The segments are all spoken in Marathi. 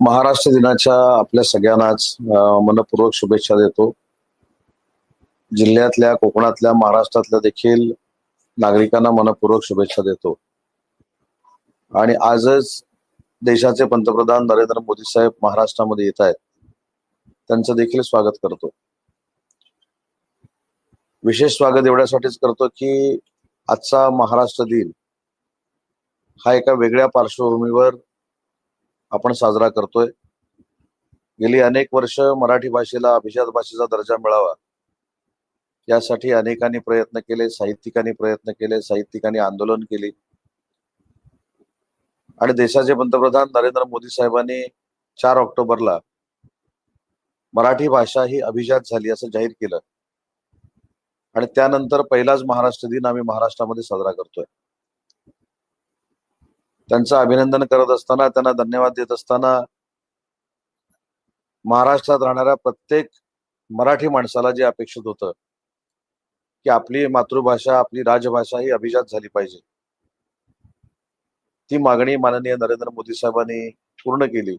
महाराष्ट्र दिनाच्या आपल्या सगळ्यांनाच मनपूर्वक शुभेच्छा देतो. जिल्ह्यातल्या कोकणातल्या महाराष्ट्रातल्या देखील नागरिकांना मनपूर्वक शुभेच्छा देतो. आणि आजच देशाचे पंतप्रधान नरेंद्र मोदी साहेब महाराष्ट्रामध्ये येत आहेत. त्यांचं देखील स्वागत करतो. विशेष स्वागत एवढ्यासाठीच करतो की आजचा महाराष्ट्र दिन हा एका वेगळ्या पार्श्वभूमीवर आपण साजरा करतोय. गेली अनेक वर्ष मराठी भाषेला अभिजात भाषेचा दर्जा मिळावा. यासाठी अनेकांनी प्रयत्न केले साहित्यिकांनी प्रयत्न केले साहित्यिकांनी आंदोलन केली. आणि देशाचे पंतप्रधान नरेंद्र मोदी साहेबांनी चार ऑक्टोबरला मराठी भाषा ही अभिजात झाली असं जाहीर केलं. आणि त्यानंतर पहिलाच महाराष्ट्र दिन आम्ही महाराष्ट्रामध्ये साजरा करतोय. त्यांचं अभिनंदन करत असताना त्यांना धन्यवाद देत असताना महाराष्ट्रात राहणाऱ्या प्रत्येक मराठी माणसाला जे अपेक्षित होतं की आपली मातृभाषा आपली राजभाषा ही अभिजात झाली पाहिजे. ती मागणी माननीय नरेंद्र मोदी साहेबांनी पूर्ण केली.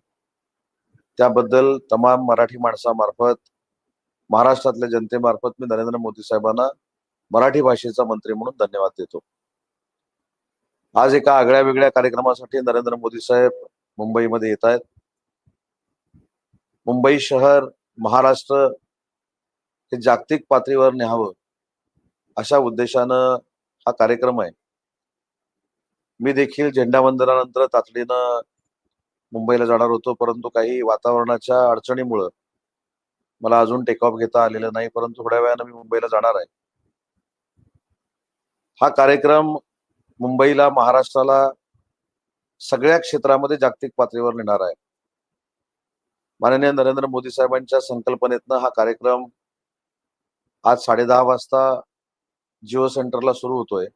त्याबद्दल तमाम मराठी माणसामार्फत महाराष्ट्रातल्या जनतेमार्फत मी नरेंद्र मोदी साहेबांना मराठी भाषेचा मंत्री म्हणून धन्यवाद देतो. आज एका आगळ्या वेगळ्या कार्यक्रमासाठी नरेंद्र मोदी साहेब मुंबईमध्ये येत आहेत. मुंबई शहर महाराष्ट्र हे जागतिक पातळीवर न्यावं अशा उद्देशानं हा कार्यक्रम आहे. मी देखील झेंडावंदनानंतर तातडीनं मुंबईला जाणार होतो परंतु काही वातावरणाच्या अडचणीमुळं मला अजून टेक ऑफ घेता आलेलं नाही परंतु थोड्या वेळानं मी मुंबईला जाणार आहे. हा कार्यक्रम मुंबईला महाराष्ट्राला सगळ्या क्षेत्रामध्ये जागतिक पातळीवर नेणार आहे. माननीय नरेंद्र मोदी साहेबांच्या संकल्पनेतनं हा कार्यक्रम आज साडे दहा वाजता जिओ सेंटरला सुरू होतोय.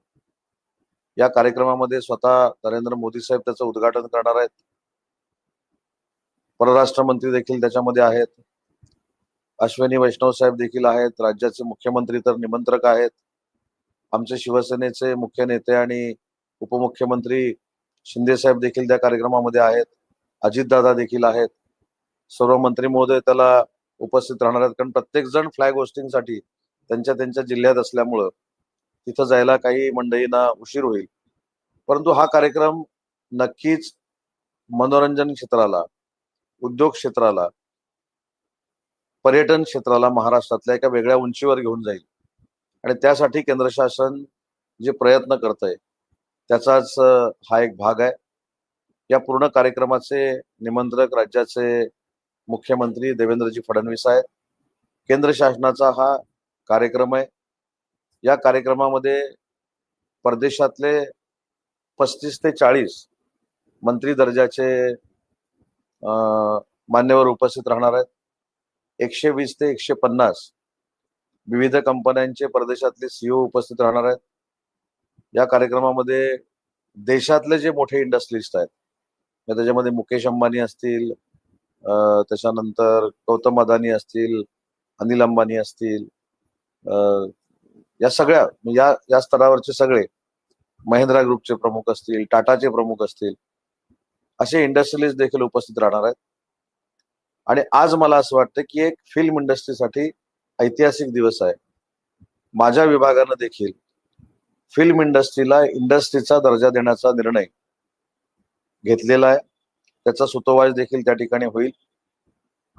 या कार्यक्रमामध्ये स्वतः नरेंद्र मोदी साहेब त्याचं उद्घाटन करणार आहेत. परराष्ट्र मंत्री देखील त्याच्यामध्ये आहेत. अश्विनी वैष्णव साहेब देखील आहेत. राज्याचे मुख्यमंत्री तर निमंत्रक आहेत. आमचे शिवसेनेचे मुख्य नेते आणि उपमुख्यमंत्री शिंदे साहेब देखील त्या कार्यक्रमामध्ये आहेत. अजितदादा देखील आहेत. सर्व मंत्री महोदय त्याला उपस्थित राहणार आहेत. कारण प्रत्येक जण फ्लॅग होस्टिंगसाठी त्यांच्या त्यांच्या जिल्ह्यात असल्यामुळं तिथं जायला काही मंडळींना उशीर होईल. परंतु हा कार्यक्रम नक्कीच मनोरंजन क्षेत्राला उद्योग क्षेत्राला पर्यटन क्षेत्राला महाराष्ट्रातल्या एका वेगळ्या उंचीवर घेऊन जाईल. आणि त्यासाठी केंद्र शासन जे प्रयत्न करत आहे त्याचाच हा एक भाग आहे. या पूर्ण कार्यक्रमाचे निमंत्रक राज्याचे मुख्यमंत्री देवेंद्रजी फडणवीस आहेत. केंद्र शासनाचा हा कार्यक्रम आहे. या कार्यक्रमामध्ये परदेशातले पस्तीस ते चाळीस मंत्री दर्जाचे अं, मान्यवर उपस्थित राहणार आहेत. एकशे वीस ते एकशे पन्नास विविध कंपन्यांचे परदेशातले सीईओ उपस्थित राहणार आहेत. या कार्यक्रमामध्ये देशातले जे मोठे इंडस्ट्रिस्ट आहेत त्याच्यामध्ये मुकेश अंबानी असतील त्याच्यानंतर गौतम अदानी असतील अनिल अंबानी असतील अं, या सगळ्या म्हणजे या या स्तरावरचे सगळे महिंद्रा ग्रुपचे प्रमुख असतील टाटाचे प्रमुख असतील असे इंडस्ट्रियलिस्ट देखील उपस्थित राहणार आहेत. आणि आज मला असं वाटतं की एक फिल्म इंडस्ट्रीसाठी ऐतिहासिक दिवस आहे. माझ्या विभागानं देखील फिल्म इंडस्ट्रीला इंडस्ट्रीचा दर्जा देण्याचा निर्णय घेतलेला आहे. त्याचा सुतोवाच देखील त्या ठिकाणी होईल.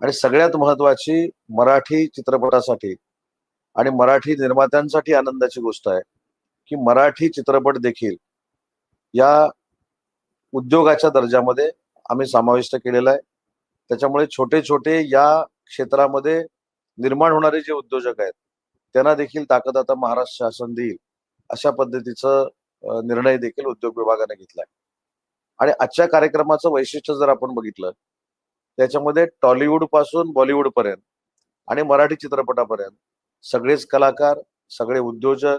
आणि सगळ्यात महत्वाची मराठी चित्रपटासाठी आणि मराठी निर्मात्यांसाठी आनंदाची गोष्ट आहे की मराठी चित्रपट देखील या उद्योगाच्या दर्जामध्ये आम्ही समाविष्ट केलेला आहे. त्याच्यामुळे छोटे छोटे या क्षेत्रामध्ये निर्माण होणारे जे उद्योजक आहेत त्यांना देखील ताकद आता महाराष्ट्र शासन देईल अशा पद्धतीचं निर्णय देखील उद्योग विभागाने घेतलाय. आणि आजच्या कार्यक्रमाचं वैशिष्ट्य जर आपण बघितलं त्याच्यामध्ये टॉलिवूडपासून बॉलिवूड पर्यंत आणि मराठी चित्रपटापर्यंत सगळेच कलाकार सगळे उद्योजक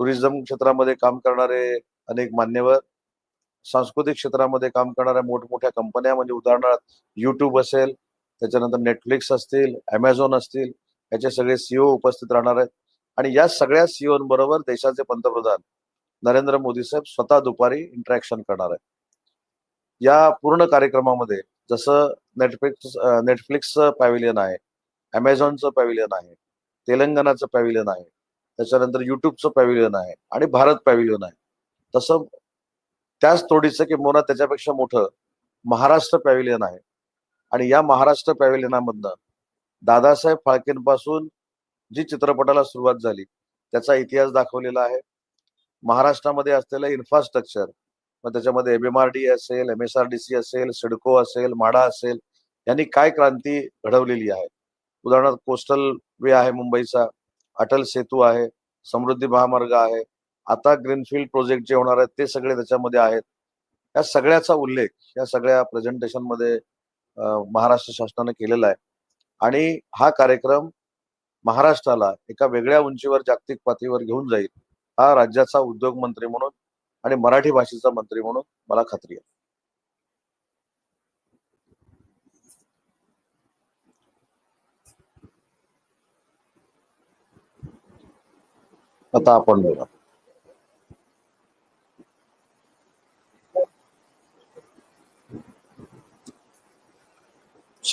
टुरिझम क्षेत्रामध्ये काम करणारे अनेक मान्यवर सांस्कृतिक क्षेत्रामध्ये काम करणाऱ्या मोठमोठ्या कंपन्या म्हणजे उदाहरणार्थ युट्यूब असेल त्याच्यानंतर नेटफ्लिक्स असतील अमेझॉन असतील याचे सगळे सीओ उपस्थित राहणार आहेत. आणि या सगळ्या सीओ बरोबर देशाचे पंतप्रधान नरेंद्र मोदी साहेब स्वतः दुपारी इंटरॅक्शन करणार आहेत. या पूर्ण कार्यक्रमामध्ये जसं नेटफ्लिक्स नेटफ्लिक्सचं पॅव्हिलियन आहे अमेझॉनचं पॅव्हिलियन आहे तेलंगणाचं पॅव्हिलियन आहे त्याच्यानंतर युट्यूबचं पॅव्हिलियन आहे आणि भारत पॅव्हिलियन आहे. तसं त्याच तोडीचं किंवा त्याच्यापेक्षा मोठं महाराष्ट्र पॅव्हिलियन आहे. आणि या महाराष्ट्र पॅव्हिलियनामधनं दादासाहेब फाळकेंपासून जी चित्रपटाला सुरुवात झाली त्याचा इतिहास दाखवलेला आहे. महाराष्ट्रामध्ये असलेलं इन्फ्रास्ट्रक्चर मग त्याच्यामध्ये एम एम आर डी असेल M S R D C असेल सिडको असेल माडा असेल यांनी काय क्रांती घडवलेली आहे? उदाहरणार्थ कोस्टल वे आहे मुंबईचा अटल सेतू आहे समृद्धी महामार्ग आहे आता ग्रीनफील्ड प्रोजेक्ट जे होणार आहेत ते सगळे त्याच्यामध्ये आहेत. या सगळ्याचा उल्लेख या सगळ्या प्रेझेंटेशनमध्ये महाराष्ट्र शासनाने केलेला आहे. आणि हा कार्यक्रम महाराष्ट्राला एका वेगळ्या उंचीवर जागतिक पातळीवर घेऊन जाईल हा राज्याचा उद्योग मंत्री म्हणून आणि मराठी भाषेचा मंत्री म्हणून मला खात्री आहे. आता आपण बोला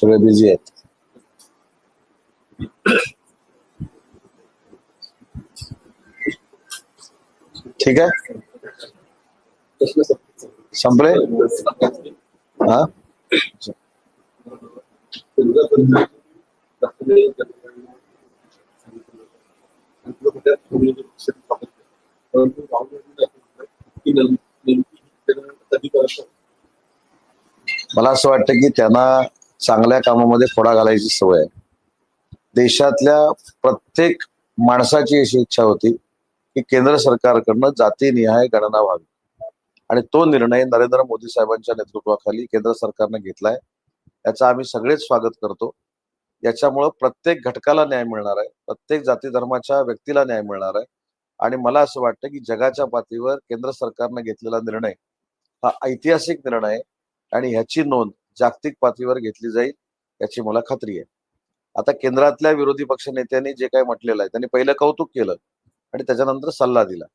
सगळे बिझी आहेत. ठीक आहे? संपले? हा? मला असं वाटतं की त्यांना चांगल्या कामामध्ये फोडा घालायची सवय आहे. देशातल्या प्रत्येक माणसाची अशी इच्छा होती की केंद्र सरकारकडनं जातीनिहाय गणना व्हावी. आणि तो निर्णय नरेंद्र मोदी साहेबांच्या नेतृत्वाखाली केंद्र सरकारनं घेतलाय. याचं आम्ही सगळेच स्वागत करतो. याच्यामुळं प्रत्येक घटकाला न्याय मिळणार आहे. प्रत्येक जाती धर्माच्या व्यक्तीला न्याय मिळणार आहे. आणि मला असं वाटतं की जगाच्या पातळीवर केंद्र सरकारनं घेतलेला निर्णय हा ऐतिहासिक निर्णय आहे. आणि ह्याची नोंद जागतिक पातळीवर घेतली जाईल याची मला खात्री आहे. आता केंद्रातल्या विरोधी पक्ष नेत्यांनी जे काही म्हटलेलं आहे त्यांनी पहिलं कौतुक केलं आणि त्याच्यानंतर सल्ला दिला.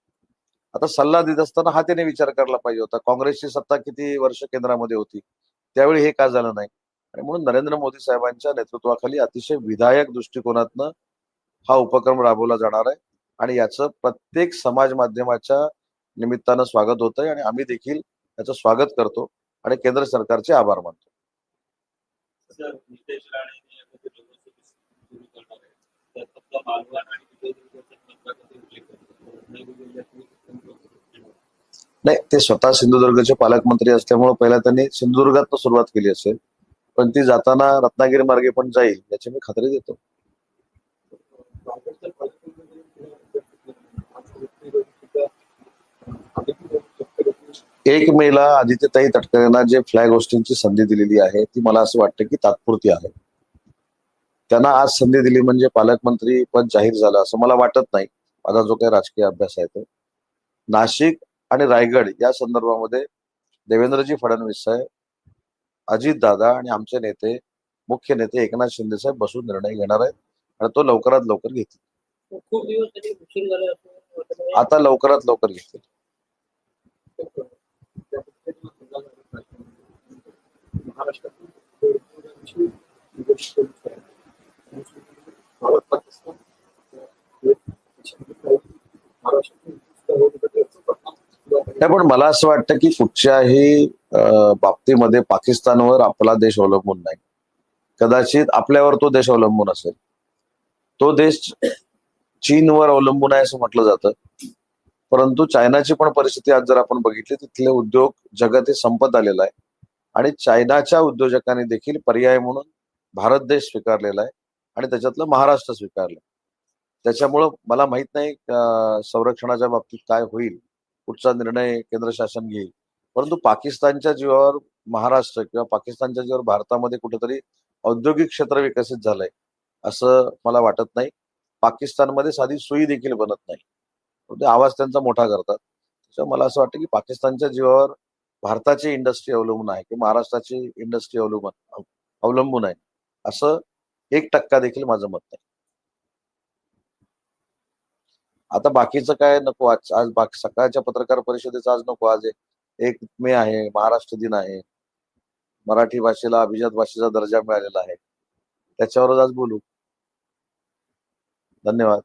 आता सल्ला देत असताना हा त्याने विचार करायला पाहिजे होता. काँग्रेसची सत्ता किती वर्ष केंद्रामध्ये होती त्यावेळी हे का झालं नाही? आणि म्हणून नरेंद्र मोदी साहेबांच्या नेतृत्वाखाली अतिशय विधायक दृष्टिकोनातनं हा उपक्रम राबवला जाणार आहे आणि याचं प्रत्येक समाज माध्यमाच्या निमित्तानं स्वागत होत आहे आणि आम्ही देखील याचं स्वागत करतो आणि केंद्र सरकारचे आभार मानतो. नाही ते स्वतः सिंधुदुर्गचे पालकमंत्री असल्यामुळे पहिला त्यांनी सिंधुदुर्गात सुरुवात केली असेल पण ती जाताना रत्नागिरी मार्गे पण जाईल याची मी खात्री देतो. एक मेला आदित्यताई तटकरेंना जे फ्लॅग होस्टिंगची संधी दिलेली आहे ती मला असं वाटतं की तात्पुरती आहे. त्यांना आज संधी दिली म्हणजे पालकमंत्री पद जाहीर झालं असं मला वाटत नाही. माझा जो काही राजकीय अभ्यास आहे तो. नाशिक आणि रायगड या संदर्भामध्ये देवेंद्रजी फडणवीस साहेब अजित दादा आणि आमचे नेते मुख्य नेते एकनाथ शिंदे साहेब बसून निर्णय घेणार आहेत आणि तो लवकरात लवकर घेतील. आता लवकरात लवकर घेतील. नाही पण मला असं वाटतं की कुठच्याही बाबतीमध्ये पाकिस्तानवर आपला देश अवलंबून नाही. कदाचित आपल्यावर तो देश अवलंबून असेल. तो देश चीनवर अवलंबून आहे असं म्हटलं जातं. परंतु चायनाची पण परिस्थिती आज जर आपण बघितली तिथले उद्योग जगत हे संपत आलेला आहे. आणि चायनाच्या उद्योजकांनी देखील पर्याय म्हणून भारत देश स्वीकारलेला आहे आणि त्याच्यातलं महाराष्ट्र स्वीकारलं त्याच्यामुळं मला माहीत नाही संरक्षणाच्या बाबतीत काय होईल कुठचा निर्णय केंद्र शासन घेईल. परंतु पाकिस्तानच्या जीवावर महाराष्ट्र किंवा पाकिस्तानच्या जीवावर भारतामध्ये कुठेतरी औद्योगिक क्षेत्र विकसित झालंय असं मला वाटत नाही. पाकिस्तानमध्ये साधी सुई देखील बनत नाही. आवाज त्यांचा मोठा करतात. त्याच्यामुळे मला असं वाटतं की पाकिस्तानच्या जीवावर भारताची इंडस्ट्री अवलंबून आहे की महाराष्ट्राची इंडस्ट्री अवलंबून अवलंबून आहे. असं एक टक्का देखील माझं मत नाही. आता बाकीचं काय नको आज आज बाकी सकाळच्या पत्रकार परिषदेचं आज नको. आज एक मे आहे महाराष्ट्र दिन आहे. मराठी भाषेला अभिजात भाषेचा दर्जा मिळालेला आहे. त्याच्यावरच आज बोलू. धन्यवाद.